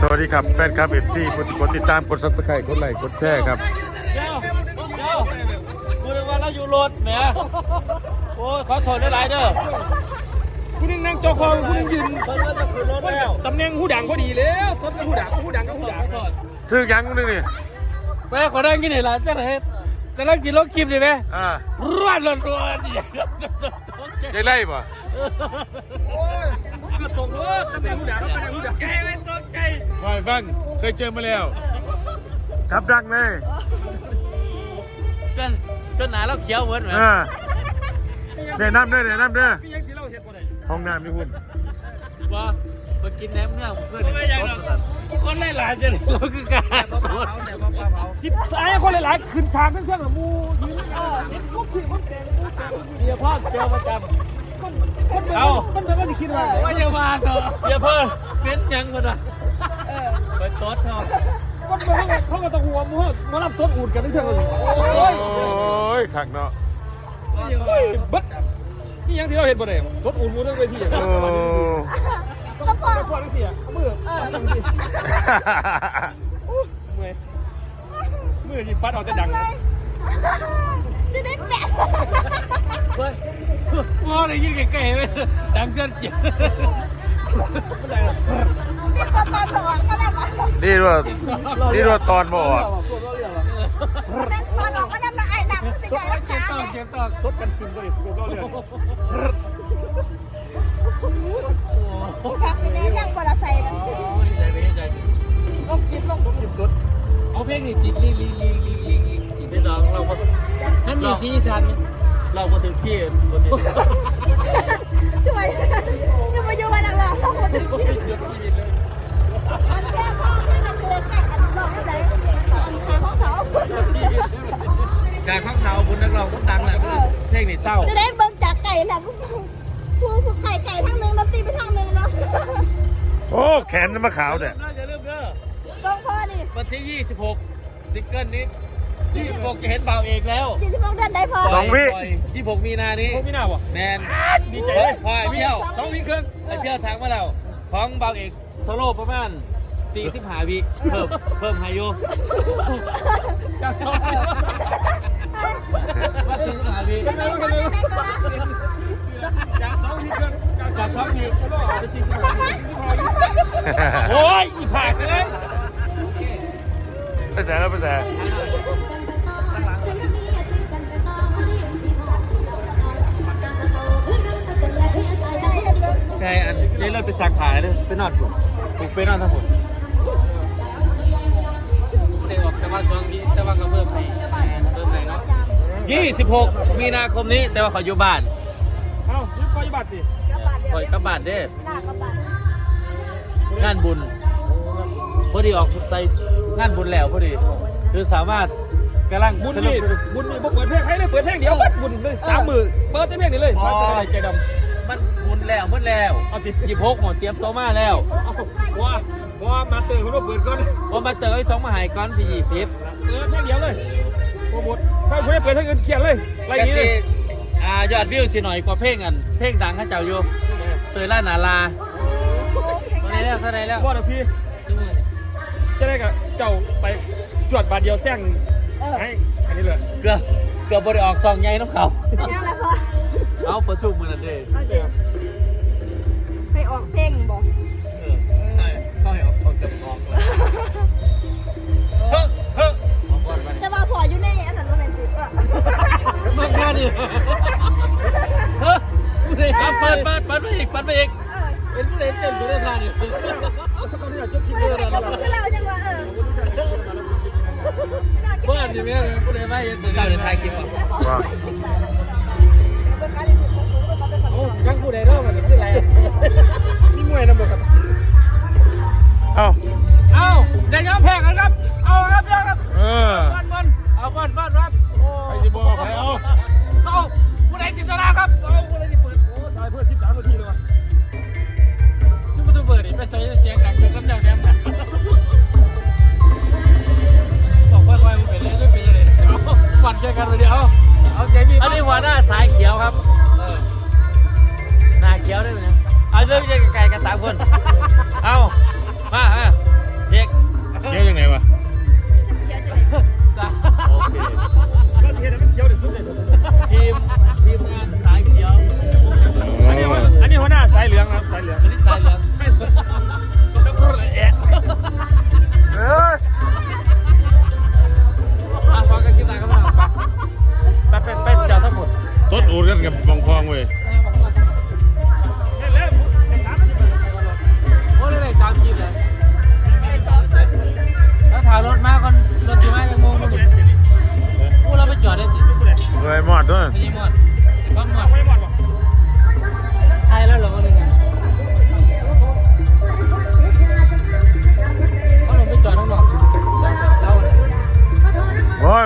สวัสดีครับแฟนคลับเอฟซีกดกดติดตามกดซับสไครต์กดไลค์กดแชร์ครับเดี๋ยวเดี๋ยวกูนึกว่าเราอยู่รถแหมโอ้ยขอโทษหลายๆเด้อคุณยังนั่งจอคอคุณยังยืนเพิ่นว่าจะขึ้นรถแล้วตำแหน่งหูดังพอดีแล้วตำแหน่งหูดังหูดังก็หูดังอโทษถึงยังนึงนี่แม่ขอได้กินไหนล่ะจังไหนกำลังกินรถกินเลยไหมอ่ารวดรวดรวดอย่ได้ไล่ป่ะ ก็ตกรถตำแหน่งหูดังตำแหน่งหูดังใจไม่ตกใจคอยฟังเคยเจอมาแล้วครับดังเลยจนจนหนาเราเขียวเหมือนไหมอ่าเดี๋ยวน้ำเด้อเดี๋ยวน้ำเด้อพี่ยังที่เราเห็นบ่ได้ห้องน้ำนี่คุณว่ามากินแหนมเนื้อเพื่อนไม่ใช่หรอกคนหลายๆจะเราคือการตรวจสิบสายคนหลายๆขึ้นฉากทั้งเท่งมูยืนอ่าเห็นลูกขึ้นคนแดงมูแดงเดี๋ยวพ่อเจอประจคนคน เดินคนเดินก็จะคิดว่าำว่าอย่ามาเถอะเดี๋ยวเพิ่นเป็นยังกันอะไปโต๊ดเถอะคนเดินเขาก็ต้องหัวมูมารับต้นอูดกันทั้งเท่งเลยโอ้ยขักเนาะบัดนี่ยังที่เราเห็นบ่ได้ต้นอูดมูทั้งเวทีโอ้ก็พอพอทั้งเสียมือมือมือยิงปัดออกจะดัง ได้ยินใกล้ๆไหมดังเกินเจียเป็นตอนตอนออกก็ได้มานี่ว่านี่ว่าตอนบ่ออกเป็นตอนออกก็ได้มาไอ้หนังมันเป็นไงรักเจ็บษาต้องเนี่ยเจ็บต้องทดกันกินก็ได้ก็เรื่องครับทีนี้ยังบอลใส่ใจไม่ใจต้องกินต้องกินตุ๊ดเอาเพลงนี่จิตลีลีลีลีลีลีจิตเราเราพอท่านนี่ซีซัน เราพอถึงที่พอถึงทำไมยังมาอยู่มาดังเลยทั้งหมดจุดที่เลยอันแค่พ่อแค่นักเรียนแค่อันนอกอะไรขาของเขาการข้างเขาบุญนักร้องก็ดังแหละเพลงนี่เศร้าจะได้เบิ่งจากไก่แหละผู้ไก่ไก่ทางนึงดนตรีไปทางนึงเนาะโอ้แขนมันมาขาวแต่อย่าลืมเด้อต้องพ่อนี่วันที่ 26 ซิงเกิลนี้ 26จะเห็นเบาเอกแล้วยี่สิบโมงเดือนได้พอ26มีนานี้พวกพี่หน้าวะแมนดีใจเลยพอไอ้เพี้ยวสองวิครึ่งไอ้เพี้ยวทางมาแล้วของเบาเอกโซโล่ประมาณ45วิเพิ่มเพิ่มไฮโยจากสองว่า45วิจะได้พอจะได้ก็นะจากสองวิครึ่งจากสองวิโอ้ยอีผักเลย ไปแสแล้วไปแส ใช่อันนี้เราไปสักผาเลยไปนอนผมผมไปนอนทั้งผมได้ออกแต่ว่าสองวิแต่ว่าก็เพิ่มให้เพิ่มให้เนาะ26มีนาคมนี้แต่ว่าเขาอยู่บ้านเอ้ายึดก้อยบัตรดิกระบาดเดียวคอยกลับบ้านเด้อหน้ากระบาดงานบุญพอดีออกใส่งานบุญแล้วพอดี คือสามารถกำลังบุญนี่บุญนี่บ่เปิดเพลงให้เลยเปิดเพลงเดียวบัดบุญเลยสามมือเปิดแต่เพลงนี้เลยมาจะได้ใจดำ มันบุญแล้วมันแล้วเอาติหยิบพกหมดเตรียมตัวมาแล้วว่าว่ามาเตอร์เขาเปิดก่อนว่ามาเตอไอ้สองมาหายก้อนที่ยี่สิบเปิดเพลงเดียวเลยโปรโมทถ้าคุณได้เปิดเพลงอื่นเขียนเลยอะไรอย่างกะนี้เลสิยอ่ายอดวิวสิหน่อยกว่าเพลงกัน เพลงดังข้าเจ้าอยู่เตยล่านาลาเท่าไหรแล้วเท่าไหรแล้วว่าเดี๋ยวพี่จะได้กับเจ้าไปจวดบาทเดียวแซงให้อันนี้เลยเกือบเกือบบริออกซองใหญ่น้องเขาเป็นยังไงพอ เอาประชุมมือนั่นเด้ไปออกเพลงบอกเออใช่เขาให้ออกซองเกือบออกเลยเฮ้อเฮ้อออกก่อนไปแต่ว่าพออยู่ในอันนั้นโรแมนติกอะมากแค่นี้เฮ้ยผู้ใดครับเปิดเปิดเปิดไปอีกเปิดไปอีกเออเป็นผู้ใดเต้นอยู่ในท่านี่ตอนนี้เราจะคิดไม่เรื่ได้องแต่อะไรงกับเราจังว่าเออเปิดนี่แม่ผู้ใดไม่เห็นเจ้าในถ่ายคลิปอะ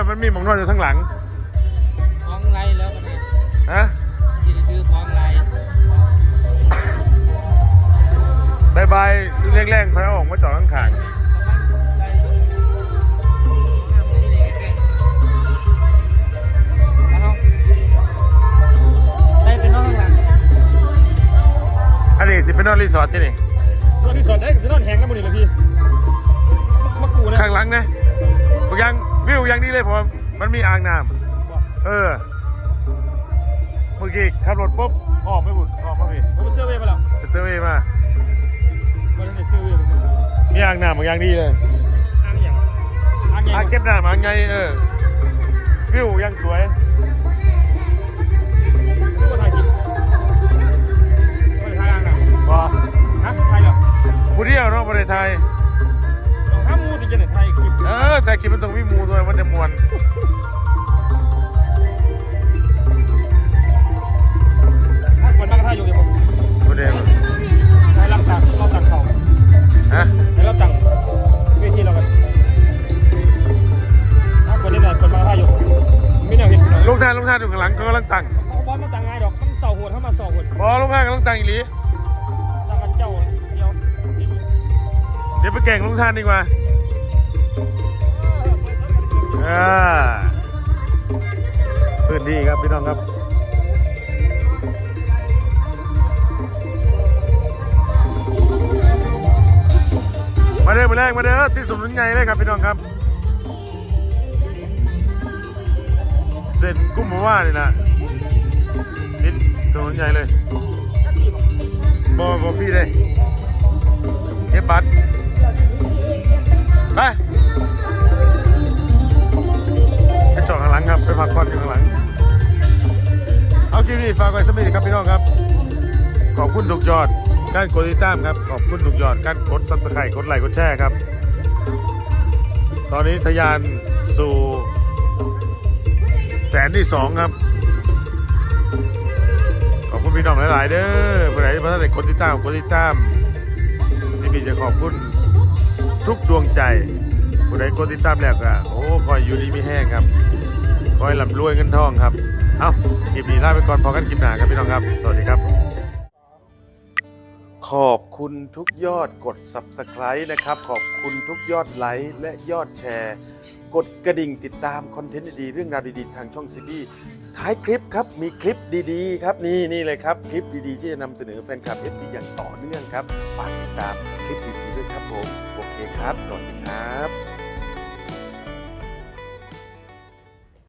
มันมีหมองนอนอยู่ข้างหลังฟ้องไรแล้วกันเนี่ยฮะที่ถือฟ้องไรบายบายแรงๆเขาเอาออกมาจอดข้างไปเป็นน้องข้างหลังๆอันนี้สิเป็นนอนรีสอร์ทที่นี่รถที่สอดได้จะนอนแหงกันหมดเลยพี่มากูนะ ข้างหลังนะบางอย่าง วิวอย่างนี้เลยผม มันมีอ่างน้ำเออ เมื่อกี้ขับรถปุ๊บออกไม่บุดออกมาพี่ผมไปเสื้อเวย์มาแล้วไปเซอร์เวย์มาวันนี้เสื้อเวย์ผมมีอ่างน้ำบางอย่างดีเลย อ่างอย่างอ่างใหญ่อ่างเก็บน้ำอ่างไงเออ วิวยังสวย ดี๋ยวไปแก่งลูกท่านดีกว่าอ่าพื้นที่ครับพี่น้องครับมาเด้อมาแรกมาเด้อที่สมนุนใหญ่เลยครับพี่น้องครับ เส้นกุ้มมาว่านี่นะนิดสมนุนใหญ่เลยบอบฟรีเลยเก็บบัตร ไปไปจอดข้างหลังครับ ไปพักผ่อนอยู่ข้างหลัง เอาคลิปนี้ฝากไว้สักนิดครับพี่น้องครับ ขอบคุณทุกยอดการกดติดตามครับ ขอบคุณทุกยอดการกดซับสไครต์กดไลค์กดแชร์ครับ ตอนนี้ทะยานสู่แสนที่สองครับขอบคุณพี่น้องหลาย ๆ เด้อผู้ใดที่มาได้กดติดตามกดติดตามซีบีจะขอบคุณ ทุกดวงใจผู้ใดกดติดตามแล้วก็โอ้คอยอยู่ดีมีแห้งครับคอยหลับรวยเงินทองครับ เอาคลิปนี้ลาไปก่อนพอกันคลิปหน้าครับพี่น้องครับ สวัสดีครับ ขอบคุณทุกยอดกด Subscribe นะครับ ขอบคุณทุกยอดไลค์และยอดแชร์ กดกระดิ่งติดตามคอนเทนต์ดีๆเรื่องราวดีๆ ทางช่องซีบีท้ายคลิปครับมีคลิปดีๆ ครับนี่นี่เลยครับ คลิปดีๆ ที่จะนำเสนอแฟนคลับ FC อย่างต่อเนื่องครับ ฝากติดตามคลิปดีๆด้วยครับผม ครับ สวัสดีครับ